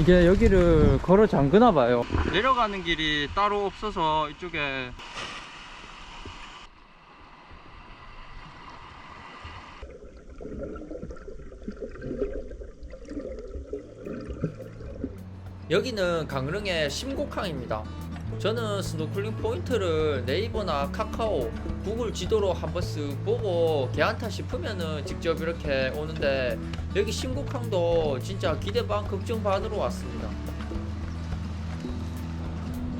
이게 여기를 걸어 잠그나 봐요. 내려가는 길이 따로 없어서 이쪽에 여기는 강릉의 심곡항입니다. 저는 스노클링 포인트를 네이버나 카카오, 구글 지도로 한번 쓱 보고 괜찮다 싶으면은 직접 이렇게 오는데 여기 심곡항도 진짜 기대 반 걱정 반으로 왔습니다.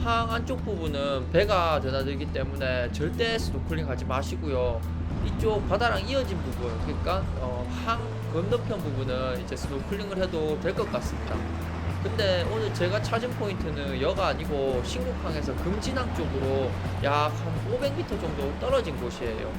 항 안쪽 부분은 배가 드나들기 때문에 절대 스노클링 하지 마시고요. 이쪽 바다랑 이어진 부분, 그러니까 어, 항 건너편 부분은 이제 스노클링을 해도 될 것 같습니다. 근데 오늘 제가 찾은 포인트는 여가 아니고 신곡항에서 금진항 쪽으로 약 한 500m 정도 떨어진 곳이에요.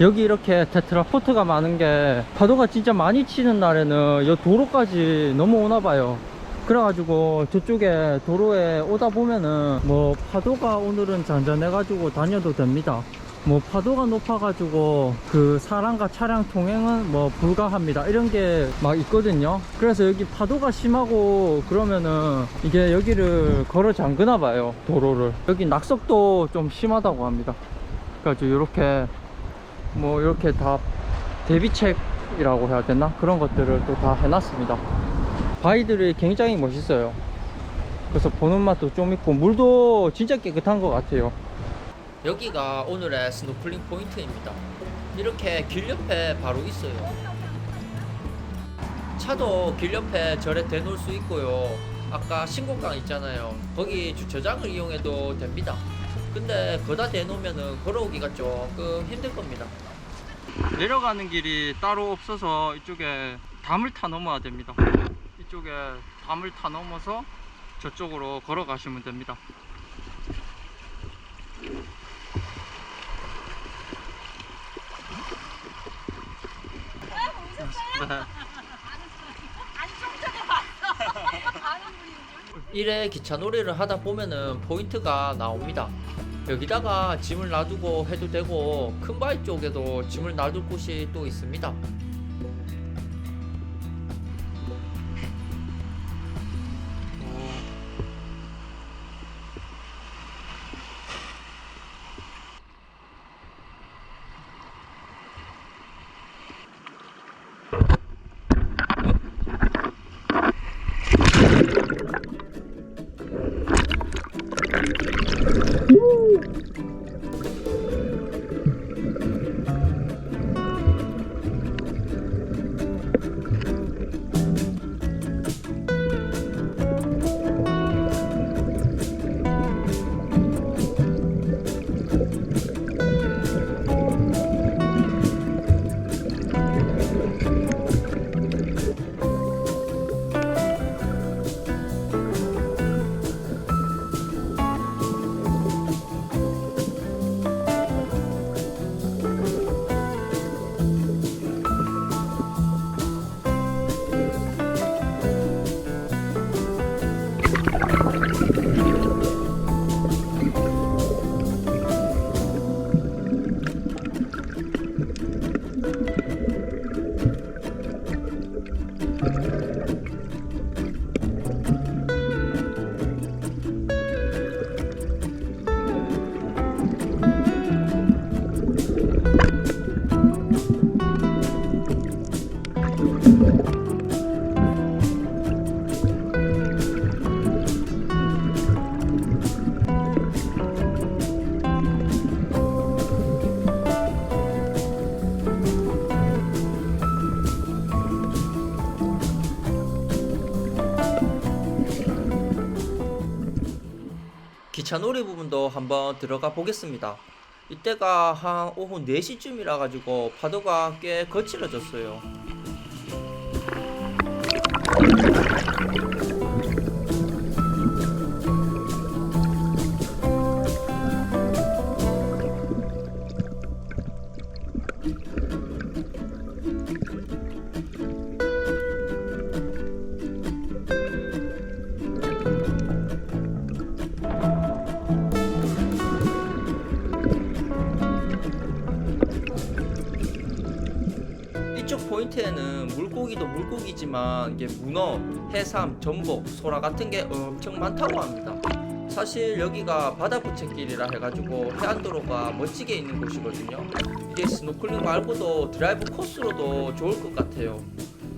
여기 이렇게 테트라포트가 많은 게 파도가 진짜 많이 치는 날에는 이 도로까지 넘어오나 봐요. 그래가지고 저쪽에 도로에 오다 보면은 뭐 파도가 오늘은 잔잔해가지고 다녀도 됩니다. 뭐 파도가 높아가지고 그 사람과 차량 통행은 뭐 불가합니다. 이런 게 막 있거든요. 그래서 여기 파도가 심하고 그러면은 이게 여기를 걸어 잠그나 봐요 도로를. 여기 낙석도 좀 심하다고 합니다. 그래가지고 이렇게 뭐 이렇게 다 대비책이라고 해야 되나? 그런 것들을 또 다 해놨습니다. 바위들이 굉장히 멋있어요. 그래서 보는 맛도 좀 있고 물도 진짜 깨끗한 것 같아요 여기가 오늘의 스노클링 포인트입니다. 이렇게 길 옆에 바로 있어요. 차도 길 옆에 절에 대놓을 수 있고요. 아까 신곡강 있잖아요. 거기 주차장을 이용해도 됩니다. 근데 거다 대놓으면은 걸어오기가 조금 힘들 겁니다. 내려가는 길이 따로 없어서 이쪽에 담을 타 넘어야 됩니다. 이쪽에 담을 타 넘어서 저쪽으로 걸어가시면 됩니다. 네. 일에 기차 놀이를 하다 보면은 포인트가 나옵니다. 여기다가 짐을 놔두고 해도 되고 큰 바위 쪽에도 짐을 놔둘 곳이 또 있습니다. 기차 놀이 부분도 한번 들어가 보겠습니다. 이때가 한 오후 4시쯤이라 가지고 파도가 꽤 거칠어졌어요. 포인트에는 물고기도 물고기지만 이게 문어, 해삼, 전복, 소라 같은 게 엄청 많다고 합니다. 사실 여기가 바다 부채길이라 해가지고 해안도로가 멋지게 있는 곳이거든요. 이게 스노클링 말고도 드라이브 코스로도 좋을 것 같아요.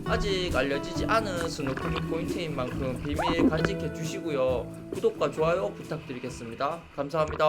아직 알려지지 않은 스노클링 포인트인 만큼 비밀 간직해 주시고요. 구독과 좋아요 부탁드리겠습니다. 감사합니다.